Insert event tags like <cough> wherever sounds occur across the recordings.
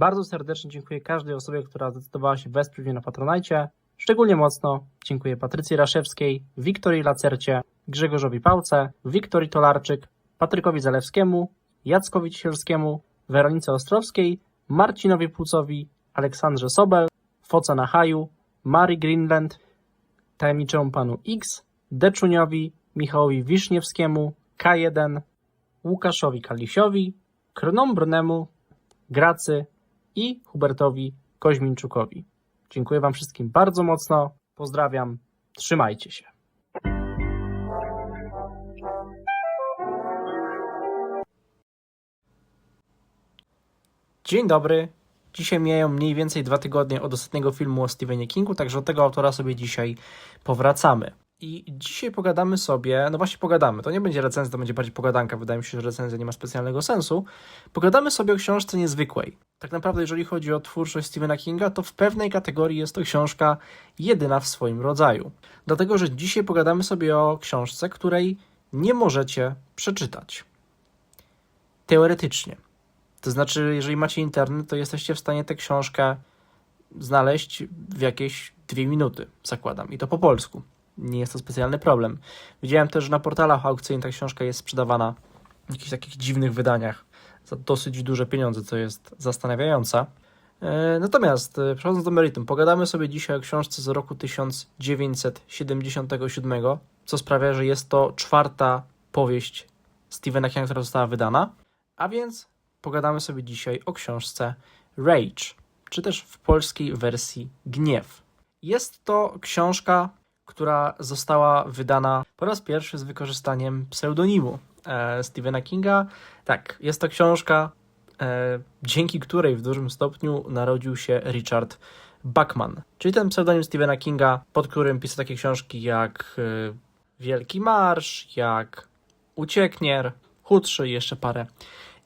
Bardzo serdecznie dziękuję każdej osobie, która zdecydowała się wesprzeć mnie na Patronajcie. Szczególnie mocno dziękuję Patrycji Raszewskiej, Wiktorii Lacercie, Grzegorzowi Pałce, Wiktorii Tolarczyk, Patrykowi Zalewskiemu, Jackowi Ciesielskiemu, Weronice Ostrowskiej, Marcinowi Płucowi, Aleksandrze Sobel, Foce na Haju, Mary Greenland, tajemniczemu panu X, Deczuniowi, Michałowi Wiszniewskiemu, K1, Łukaszowi Kalisiowi, Krnombrnemu, Gracy i Hubertowi Koźmińczukowi. Dziękuję Wam wszystkim bardzo mocno. Pozdrawiam. Trzymajcie się. Dzień dobry. Dzisiaj mijają mniej więcej dwa tygodnie od ostatniego filmu o Stephenie Kingu, także do tego autora sobie dzisiaj powracamy. I dzisiaj pogadamy sobie, no właśnie pogadamy, to nie będzie recenzja, to będzie bardziej pogadanka, wydaje mi się, że recenzja nie ma specjalnego sensu. Pogadamy sobie o książce niezwykłej. Tak naprawdę, jeżeli chodzi o twórczość Stephena Kinga, to w pewnej kategorii jest to książka jedyna w swoim rodzaju. Dlatego, że dzisiaj pogadamy sobie o książce, której nie możecie przeczytać. Teoretycznie. To znaczy, jeżeli macie internet, to jesteście w stanie tę książkę znaleźć w jakieś dwie minuty, zakładam. I to po polsku. Nie jest to specjalny problem. Widziałem też, że na portalach aukcyjnych ta książka jest sprzedawana w jakichś takich dziwnych wydaniach za dosyć duże pieniądze, co jest zastanawiające. E, Natomiast e, przechodząc do meritum, pogadamy sobie dzisiaj o książce z roku 1977, co sprawia, że jest to czwarta powieść Stephena Kinga, która została wydana. A więc pogadamy sobie dzisiaj o książce Rage, czy też w polskiej wersji Gniew. Jest to książka, która została wydana po raz pierwszy z wykorzystaniem pseudonimu e, Stephena Kinga. Tak, jest to książka, e, dzięki której w dużym stopniu narodził się Richard Bachman, czyli ten pseudonim Stephena Kinga, pod którym pisał takie książki jak e, Wielki Marsz, jak Ucieknier, Chudszy i jeszcze parę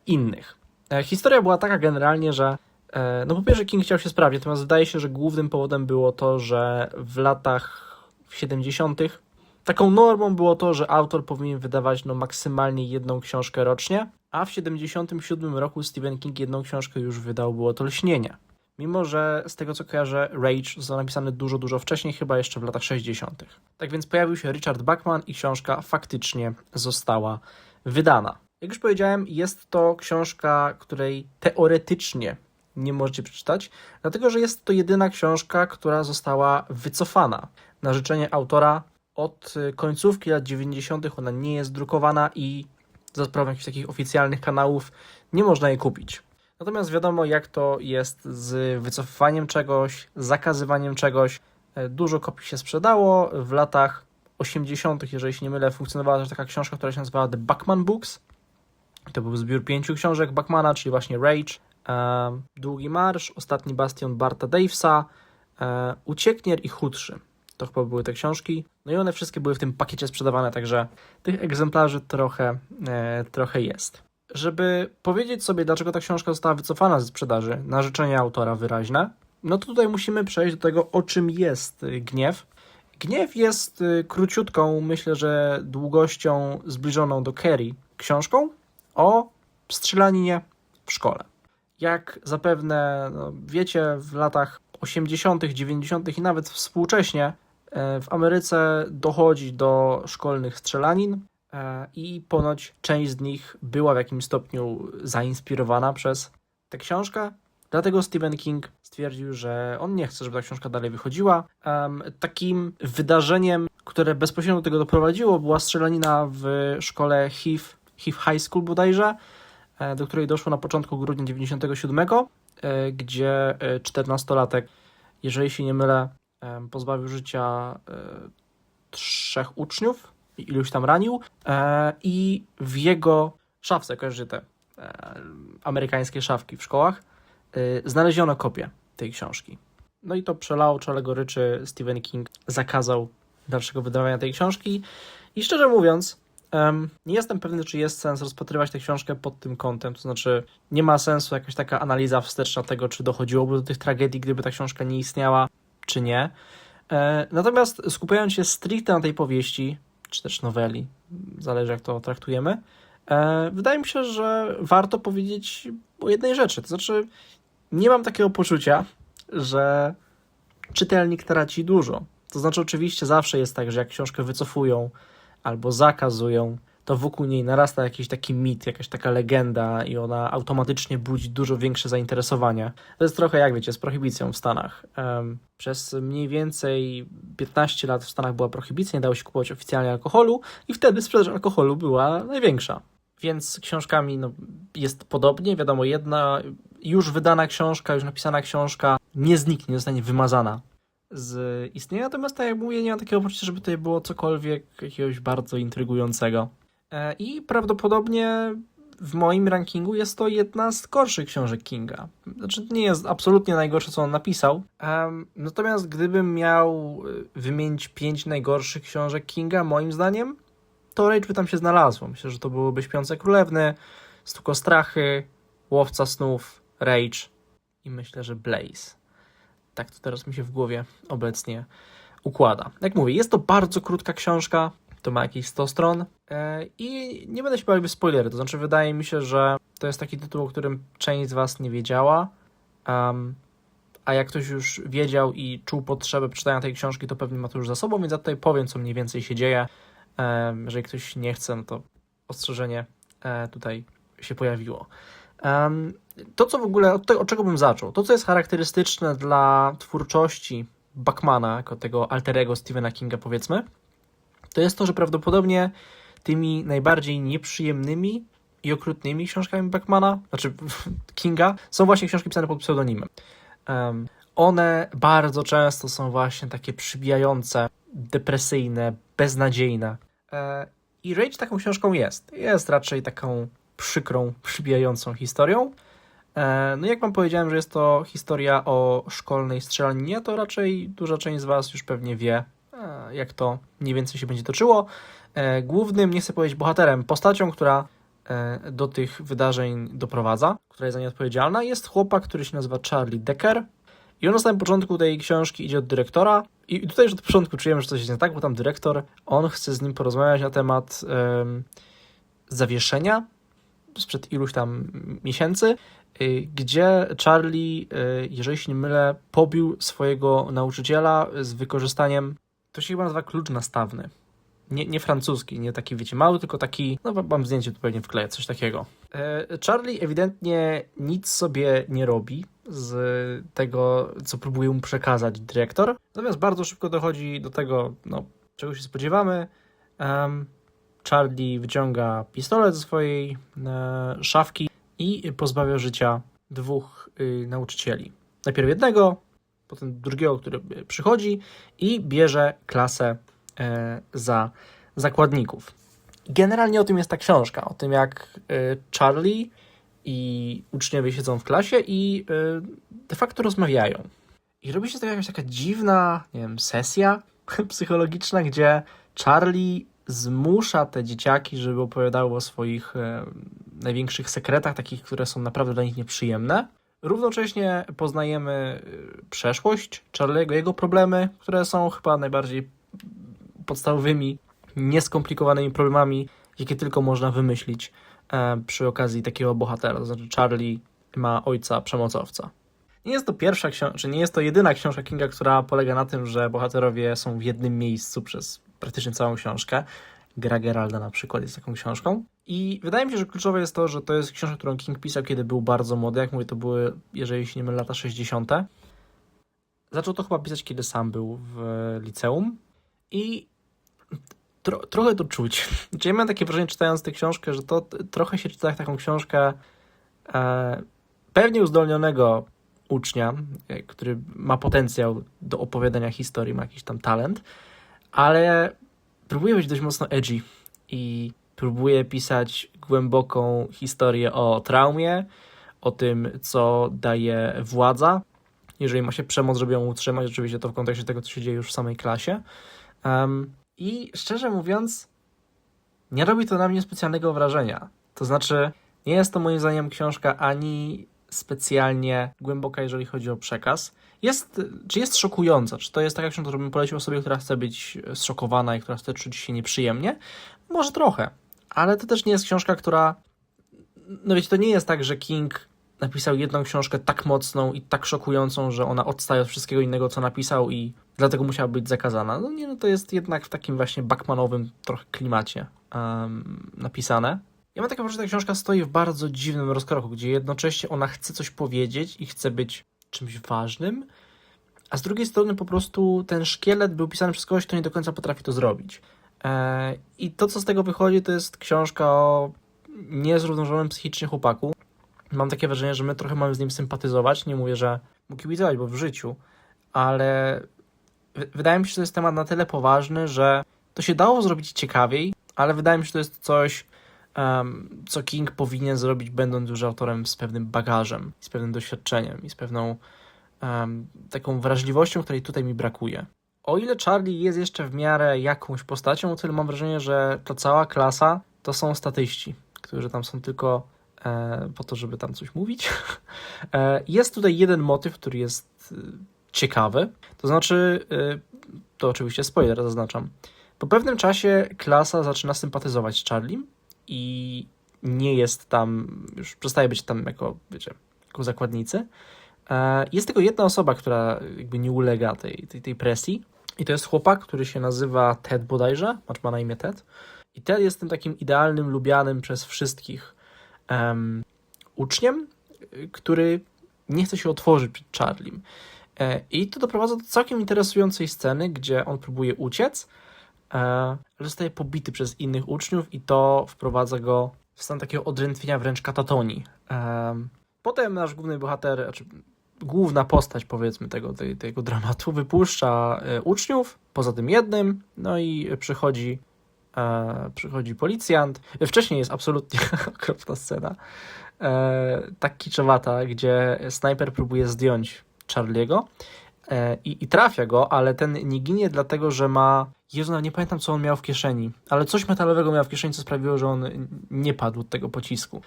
innych. E, Historia była taka generalnie, że e, no po pierwsze King chciał się sprawdzić, natomiast wydaje się, że głównym powodem było to, że w latach 70. taką normą było to, że autor powinien wydawać no maksymalnie jedną książkę rocznie, a w 77 roku Stephen King jedną książkę już wydał, było to Lśnienie. Mimo, że z tego co kojarzę, Rage został napisany dużo, dużo wcześniej, chyba jeszcze w latach 60. Tak więc pojawił się Richard Bachman i książka faktycznie została wydana. Jak już powiedziałem, jest to książka, której teoretycznie nie możecie przeczytać, dlatego że jest to jedyna książka, która została wycofana na życzenie autora. Od y, końcówki lat 90. ona nie jest drukowana i za sprawą jakichś takich oficjalnych kanałów nie można jej kupić. Natomiast wiadomo, jak to jest z wycofywaniem czegoś, zakazywaniem czegoś. E, Dużo kopii się sprzedało. W latach 80., jeżeli się nie mylę, funkcjonowała też taka książka, która się nazywała The Bachman Books. To był zbiór pięciu książek Bachmana, czyli właśnie Rage, e, Długi Marsz, Ostatni Bastion Barta Davesa, e, Ucieknier i Chudszy. To chyba były te książki. No i one wszystkie były w tym pakiecie sprzedawane, także tych egzemplarzy trochę, e, trochę jest. Żeby powiedzieć sobie, dlaczego ta książka została wycofana ze sprzedaży na życzenie autora wyraźne, no to tutaj musimy przejść do tego, o czym jest gniew. Gniew jest y, króciutką, myślę, że długością zbliżoną do Kerry książką o strzelaninie w szkole. Jak zapewne no, wiecie, w latach 80., 90. i nawet współcześnie w Ameryce dochodzi do szkolnych strzelanin e, i ponoć część z nich była w jakimś stopniu zainspirowana przez tę książkę. Dlatego Stephen King stwierdził, że on nie chce, żeby ta książka dalej wychodziła. Takim wydarzeniem, które bezpośrednio do tego doprowadziło, była strzelanina w szkole Heath, Heath High School bodajże, e, do której doszło na początku grudnia 97, e, gdzie e, 14-latek, jeżeli się nie mylę, pozbawił życia e, trzech uczniów i iluś tam ranił e, i w jego szafce, kojarzycie te e, amerykańskie szafki w szkołach, znaleziono kopię tej książki. No i to przelało czele goryczy. Stephen King zakazał dalszego wydawania tej książki. I szczerze mówiąc, nie jestem pewny, czy jest sens rozpatrywać tę książkę pod tym kątem. To znaczy, nie ma sensu jakaś taka analiza wsteczna tego, czy dochodziłoby do tych tragedii, gdyby ta książka nie istniała, czy nie. E, natomiast skupiając się stricte na tej powieści, czy też noweli, zależy jak to traktujemy, e, wydaje mi się, że warto powiedzieć o jednej rzeczy. To znaczy, nie mam takiego poczucia, że czytelnik traci dużo. To znaczy, oczywiście zawsze jest tak, że jak książkę wycofują albo zakazują, to wokół niej narasta jakiś taki mit, jakaś taka legenda i ona automatycznie budzi dużo większe zainteresowanie. To jest trochę jak wiecie, z prohibicją w Stanach. Przez mniej więcej 15 lat w Stanach była prohibicja, nie dało się kupować oficjalnie alkoholu i wtedy sprzedaż alkoholu była największa. Więc z książkami no, jest podobnie. Wiadomo, jedna już wydana książka, już napisana książka nie zniknie, nie zostanie wymazana z istnienia. Natomiast, tak jak mówię, nie mam takiego poczucia, żeby tutaj było cokolwiek jakiegoś bardzo intrygującego. E, I prawdopodobnie w moim rankingu jest to jedna z gorszych książek Kinga. Znaczy, nie jest absolutnie najgorsze, co on napisał. Natomiast gdybym miał e, wymienić pięć najgorszych książek Kinga, moim zdaniem, to Rage by tam się znalazło. Myślę, że to byłyby Śpiące Królewny, Stukostrachy, Łowca Snów, Rage i myślę, że Blaze. Tak to teraz mi się w głowie obecnie układa. Jak mówię, jest to bardzo krótka książka, to ma jakieś 100 stron e, i nie będę się bawił spoilery, to znaczy wydaje mi się, że to jest taki tytuł, o którym część z Was nie wiedziała, a jak ktoś już wiedział i czuł potrzebę przeczytania tej książki, to pewnie ma to już za sobą, więc ja tutaj powiem, co mniej więcej się dzieje. Jeżeli ktoś nie chce, no to ostrzeżenie e, tutaj się pojawiło. To, co w ogóle, od, tego, od czego bym zaczął, to, co jest charakterystyczne dla twórczości Bachmana, jako tego alterego Stephena Kinga, powiedzmy, to jest to, że prawdopodobnie tymi najbardziej nieprzyjemnymi i okrutnymi książkami Bachmana, znaczy <laughs> Kinga, są właśnie książki pisane pod pseudonimem. Um, one bardzo często są właśnie takie przybijające, depresyjne, beznadziejne. E, I Rage taką książką jest. Jest raczej taką przykrą, przybijającą historią. E, no jak wam powiedziałem, że jest to historia o szkolnej strzelaninie, to raczej duża część z was już pewnie wie, jak to mniej więcej się będzie toczyło. E, głównym, nie chcę powiedzieć bohaterem, postacią, która do tych wydarzeń doprowadza, która jest za nie odpowiedzialna, jest chłopak, który się nazywa Charlie Decker. I on na samym początku tej książki idzie od dyrektora i tutaj już od początku czujemy, że coś jest nie tak, bo tam dyrektor, on chce z nim porozmawiać na temat um, zawieszenia sprzed iluś tam miesięcy, y, gdzie Charlie, y, jeżeli się nie mylę, pobił swojego nauczyciela z wykorzystaniem, to się chyba nazywa klucz nastawny. Nie, nie francuski, nie taki, wiecie, mały, tylko taki, no mam zdjęcie tu pewnie wkleję, coś takiego. E, Charlie ewidentnie nic sobie nie robi z tego, co próbuje mu przekazać dyrektor, natomiast bardzo szybko dochodzi do tego, no, czego się spodziewamy. Um, Charlie wyciąga pistolet ze swojej e, szafki i pozbawia życia dwóch y, nauczycieli. Najpierw jednego, potem drugiego, który przychodzi i bierze klasę e, za zakładników. Generalnie o tym jest ta książka, o tym jak e, Charlie i uczniowie siedzą w klasie i de facto rozmawiają. I robi się to jakaś taka dziwna, nie wiem, sesja <laughs> psychologiczna, gdzie Charlie zmusza te dzieciaki, żeby opowiadały o swoich e, największych sekretach, takich, które są naprawdę dla nich nieprzyjemne. Równocześnie poznajemy e, przeszłość Charlie'ego, jego problemy, które są chyba najbardziej podstawowymi, nieskomplikowanymi problemami, jakie tylko można wymyślić e, przy okazji takiego bohatera. To znaczy, Charlie ma ojca przemocowca. Nie jest to pierwsza książka, czy nie jest to jedyna książka Kinga, która polega na tym, że bohaterowie są w jednym miejscu przez praktycznie całą książkę. Gra Geralda na przykład jest taką książką. I wydaje mi się, że kluczowe jest to, że to jest książka, którą King pisał, kiedy był bardzo młody. Jak mówię, to były, jeżeli się nie mylę, lata 60. Zaczął to chyba pisać, kiedy sam był w liceum. I tro, trochę to czuć. <laughs> Znaczy, ja miałem takie wrażenie, czytając tę książkę, że to trochę się czyta jak taką książkę e, pewnie uzdolnionego ucznia, e, który ma potencjał do opowiadania historii, ma jakiś tam talent, ale próbuję być dość mocno edgy i próbuję pisać głęboką historię o traumie, o tym, co daje władza. Jeżeli ma się przemoc, żeby ją utrzymać, oczywiście to w kontekście tego, co się dzieje już w samej klasie. Um, I szczerze mówiąc, nie robi to na mnie specjalnego wrażenia. To znaczy, nie jest to moim zdaniem książka ani specjalnie głęboka, jeżeli chodzi o przekaz. Jest, czy jest szokująca? Czy to jest taka książka, którą bym polecił osobie, która chce być zszokowana i która chce czuć się nieprzyjemnie? Może trochę, ale to też nie jest książka, która. No wiecie, to nie jest tak, że King napisał jedną książkę tak mocną i tak szokującą, że ona odstaje od wszystkiego innego, co napisał i dlatego musiała być zakazana. No nie, no to jest jednak w takim właśnie Bachmanowym trochę klimacie um, napisane. Ja mam takie wrażenie, że ta książka stoi w bardzo dziwnym rozkroku, gdzie jednocześnie ona chce coś powiedzieć i chce być czymś ważnym, a z drugiej strony po prostu ten szkielet był pisany przez kogoś, kto nie do końca potrafi to zrobić. E, I to, co z tego wychodzi, to jest książka o niezrównoważonym psychicznie chłopaku. Mam takie wrażenie, że my trochę mamy z nim sympatyzować. Nie mówię, że mu kibicować, bo w życiu, ale wydaje mi się, że to jest temat na tyle poważny, że to się dało zrobić ciekawiej, ale wydaje mi się, że to jest coś, co King powinien zrobić, będąc już autorem z pewnym bagażem, z pewnym doświadczeniem i z pewną taką wrażliwością, której tutaj mi brakuje. O ile Charlie jest jeszcze w miarę jakąś postacią, o tyle mam wrażenie, że ta cała klasa to są statyści, którzy tam są tylko e, po to, żeby tam coś mówić. <laughs> E, jest tutaj jeden motyw, który jest e, ciekawy. To znaczy, to oczywiście spoiler zaznaczam. Po pewnym czasie klasa zaczyna sympatyzować z Charliem i nie jest tam, już przestaje być tam jako, wiecie, jako zakładnicy. E, Jest tylko jedna osoba, która jakby nie ulega tej, tej, tej presji i to jest chłopak, który się nazywa Ted bodajże, znaczy ma na imię Ted. I Ted jest tym takim idealnym, lubianym przez wszystkich em, uczniem, który nie chce się otworzyć przed Charliem. E, I to doprowadza do całkiem interesującej sceny, gdzie on próbuje uciec, zostaje pobity przez innych uczniów i to wprowadza go w stan takiego odrętwienia, wręcz katatonii. Em, Potem nasz główny bohater, znaczy główna postać powiedzmy tego, tej, tego dramatu wypuszcza e, uczniów, poza tym jednym, no i przychodzi e, przychodzi policjant. Wcześniej jest absolutnie <laughs> okropna scena, e, tak kiczowata, gdzie snajper próbuje zdjąć Charlie'ego e, i, i trafia go, ale ten nie ginie dlatego, że ma Jezu, nie pamiętam co on miał w kieszeni, ale coś metalowego miał w kieszeni, co sprawiło, że on nie padł od tego pocisku.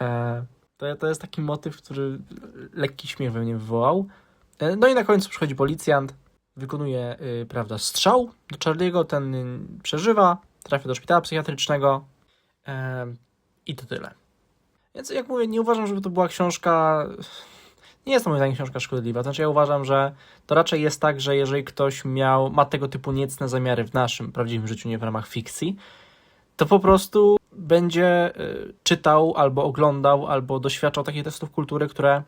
E, to, to jest taki motyw, który lekki śmiech we mnie wywołał. E, No i na końcu przychodzi policjant, wykonuje, y, prawda, strzał do Charlie'ego, ten przeżywa, trafia do szpitala psychiatrycznego e, i to tyle. Więc jak mówię, nie uważam, żeby to była książka... Nie jest to moim zdaniem książka szkodliwa. Znaczy ja uważam, że to raczej jest tak, że jeżeli ktoś miał, ma tego typu niecne zamiary w naszym prawdziwym życiu, nie w ramach fikcji, to po prostu będzie y, czytał albo oglądał, albo doświadczał takich testów kultury, które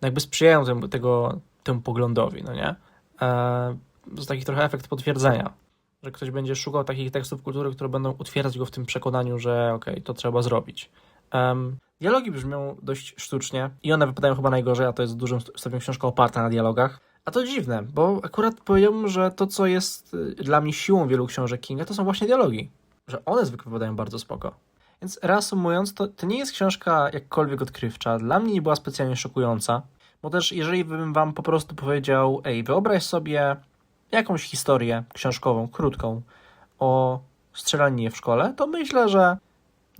jakby sprzyjają temu, tego, temu poglądowi, no nie? E, to taki trochę efekt potwierdzenia, że ktoś będzie szukał takich tekstów kultury, które będą utwierdzać go w tym przekonaniu, że okej, to trzeba zrobić. Dialogi brzmią dość sztucznie i one wypadają chyba najgorzej, a to jest w dużym stopniu książka oparta na dialogach. A to dziwne, bo akurat powiedziałbym, że to, co jest y, dla mnie siłą wielu książek Kinga, to są właśnie dialogi że one zwykle wypadają bardzo spoko. Więc reasumując, to, to nie jest książka jakkolwiek odkrywcza. Dla mnie nie była specjalnie szokująca, bo też jeżeli bym wam po prostu powiedział, ej, wyobraź sobie jakąś historię książkową, krótką, o strzelaninie w szkole, to myślę, że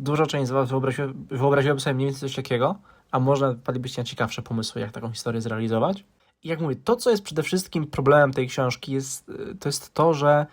duża część z was wyobrazi, wyobraziłaby sobie mniej więcej coś takiego, a może wpadlibyście na ciekawsze pomysły, jak taką historię zrealizować. I jak mówię, to, co jest przede wszystkim problemem tej książki, jest, y, to jest to, że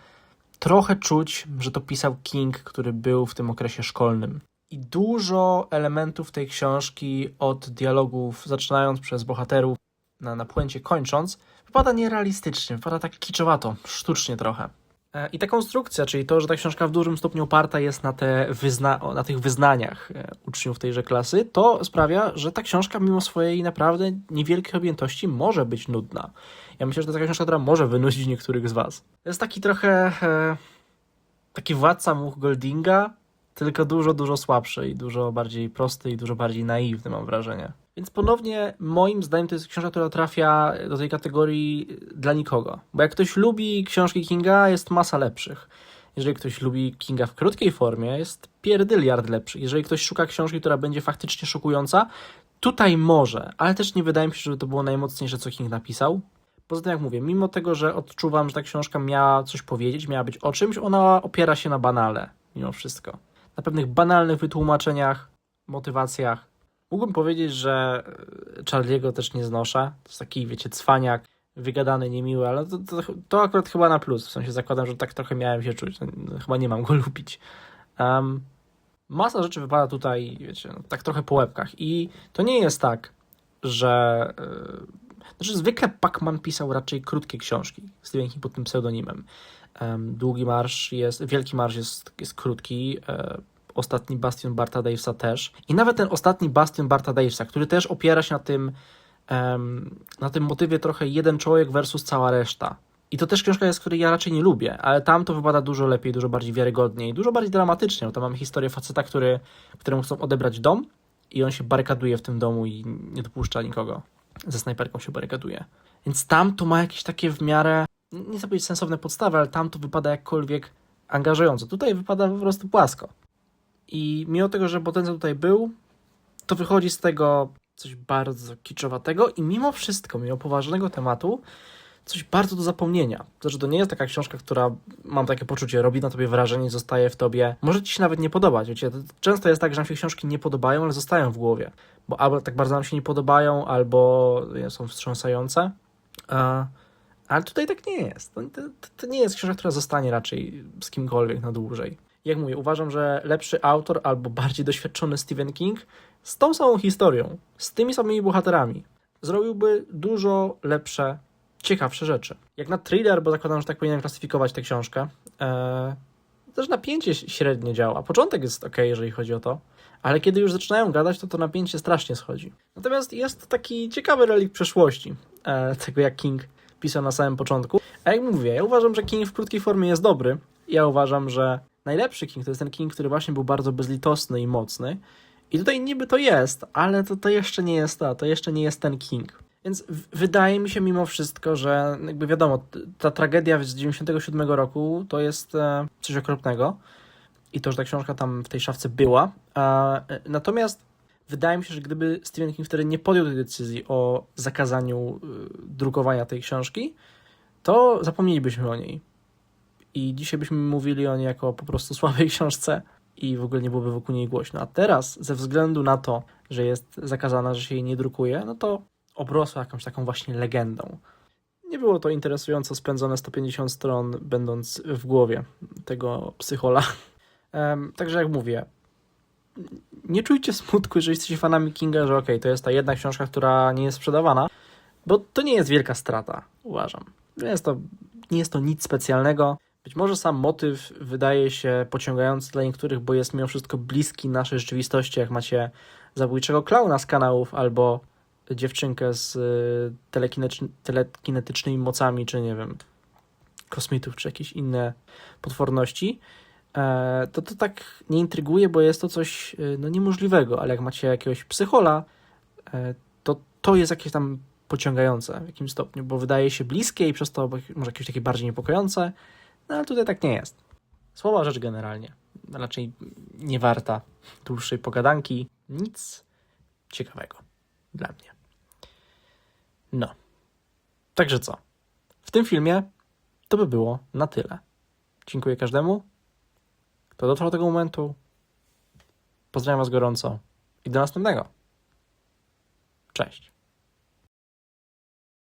trochę czuć, że to pisał King, który był w tym okresie szkolnym. I dużo elementów tej książki, od dialogów, zaczynając przez bohaterów, na, na puencie kończąc, wypada nierealistycznie, wypada tak kiczowato, sztucznie trochę. E, I ta konstrukcja, czyli to, że ta książka w dużym stopniu oparta jest na, te wyzna na tych wyznaniach e, uczniów tejże klasy, to sprawia, że ta książka mimo swojej naprawdę niewielkich objętości może być nudna. Ja myślę, że to taka książka, która może wynudzić niektórych z was. To jest taki trochę e, taki władca much Goldinga, tylko dużo, dużo słabszy i dużo bardziej prosty i dużo bardziej naiwny mam wrażenie. Więc ponownie moim zdaniem to jest książka, która trafia do tej kategorii dla nikogo. Bo jak ktoś lubi książki Kinga, jest masa lepszych. Jeżeli ktoś lubi Kinga w krótkiej formie, jest pierdyliard lepszy. Jeżeli ktoś szuka książki, która będzie faktycznie szokująca, tutaj może, ale też nie wydaje mi się, żeby to było najmocniejsze, co King napisał. Poza tym, jak mówię, mimo tego, że odczuwam, że ta książka miała coś powiedzieć, miała być o czymś, ona opiera się na banale, mimo wszystko. Na pewnych banalnych wytłumaczeniach, motywacjach. Mógłbym powiedzieć, że e, Charlie'ego też nie znoszę. To jest taki, wiecie, cwaniak, wygadany, niemiły, ale to, to, to akurat chyba na plus. W sensie zakładam, że tak trochę miałem się czuć. No, Chyba nie mam go <laughs> lubić. Um, Masa rzeczy wypada tutaj, wiecie, no, tak trochę po łebkach. I to nie jest tak, że. Yy, znaczy, zwykle Pacman pisał raczej krótkie książki. Stephen King pod tym pseudonimem. Em, Długi Marsz jest. Wielki Marsz jest, jest krótki. e, Ostatni Bastion Barta Davesa też. I nawet ten ostatni Bastion Barta Davesa, który też opiera się na tym, em, na tym motywie trochę jeden człowiek versus cała reszta. I to też książka jest, której ja raczej nie lubię, ale tam to wypada dużo lepiej, dużo bardziej wiarygodnie i dużo bardziej dramatycznie, bo tam mamy historię faceta, który, któremu chcą odebrać dom i on się barykaduje w tym domu i nie dopuszcza nikogo. Ze snajperką się barykaduje. Więc tam to ma jakieś takie w miarę, nie chcę powiedzieć sensowne podstawy, ale tam to wypada jakkolwiek angażująco. Tutaj wypada po prostu płasko. I mimo tego, że potencjał tutaj był, to wychodzi z tego coś bardzo kiczowatego i mimo wszystko, mimo poważnego tematu, coś bardzo do zapomnienia. Znaczy, to nie jest taka książka, która, mam takie poczucie, robi na tobie wrażenie, zostaje w tobie. Może ci się nawet nie podobać, wiecie. To często jest tak, że nam się książki nie podobają, ale zostają w głowie. Bo albo tak bardzo nam się nie podobają, albo są wstrząsające. E, ale tutaj tak nie jest. To, to, to nie jest książka, która zostanie raczej z kimkolwiek na dłużej. Jak mówię, uważam, że lepszy autor albo bardziej doświadczony Stephen King z tą samą historią, z tymi samymi bohaterami, zrobiłby dużo lepsze ciekawsze rzeczy. Jak na thriller, bo zakładam, że tak powinienem klasyfikować tę książkę, e, też napięcie średnio działa. Początek jest ok, jeżeli chodzi o to, ale kiedy już zaczynają gadać, to to napięcie strasznie schodzi. Natomiast jest to taki ciekawy relik przeszłości, e, tego jak King pisał na samym początku. A jak mówię, ja uważam, że King w krótkiej formie jest dobry. Ja uważam, że najlepszy King to jest ten King, który właśnie był bardzo bezlitosny i mocny. I tutaj niby to jest, ale to, to jeszcze nie jest to, to jeszcze nie jest ten King. Więc wydaje mi się mimo wszystko, że jakby wiadomo, ta tragedia z 97 roku to jest e, coś okropnego i to, że ta książka tam w tej szafce była. E, natomiast wydaje mi się, że gdyby Stephen King wtedy nie podjął tej decyzji o zakazaniu y, drukowania tej książki, to zapomnielibyśmy o niej. I dzisiaj byśmy mówili o niej jako po prostu słabej <laughs> książce i w ogóle nie byłoby wokół niej głośno. A teraz, ze względu na to, że jest zakazana, że się jej nie drukuje, no to obrosła jakąś taką właśnie legendą. Nie było to interesująco spędzone 150 stron, będąc w głowie tego psychola. <laughs> Także jak mówię, nie czujcie smutku, jeżeli jesteście fanami Kinga, że okej, to jest ta jedna książka, która nie jest sprzedawana, bo to nie jest wielka strata, uważam. To, nie jest to nic specjalnego. Być może sam motyw wydaje się pociągający dla niektórych, bo jest mimo wszystko bliski naszej rzeczywistości, jak macie zabójczego klauna z kanałów albo dziewczynkę z y, telekinetycz- telekinetycznymi mocami, czy nie wiem, kosmitów, czy jakieś inne potworności, e, to to tak nie intryguje, bo jest to coś y, no, niemożliwego, ale jak macie jakiegoś psychola, e, to to jest jakieś tam pociągające w jakimś stopniu, bo wydaje się bliskie i przez to może jakieś takie bardziej niepokojące, no ale tutaj tak nie jest. Słowa rzecz generalnie. Raczej nie warta dłuższej pogadanki. Nic ciekawego dla mnie. No. Także co? W tym filmie to by było na tyle. Dziękuję każdemu, kto dotrwał do tego momentu. Pozdrawiam Was gorąco i do następnego. Cześć.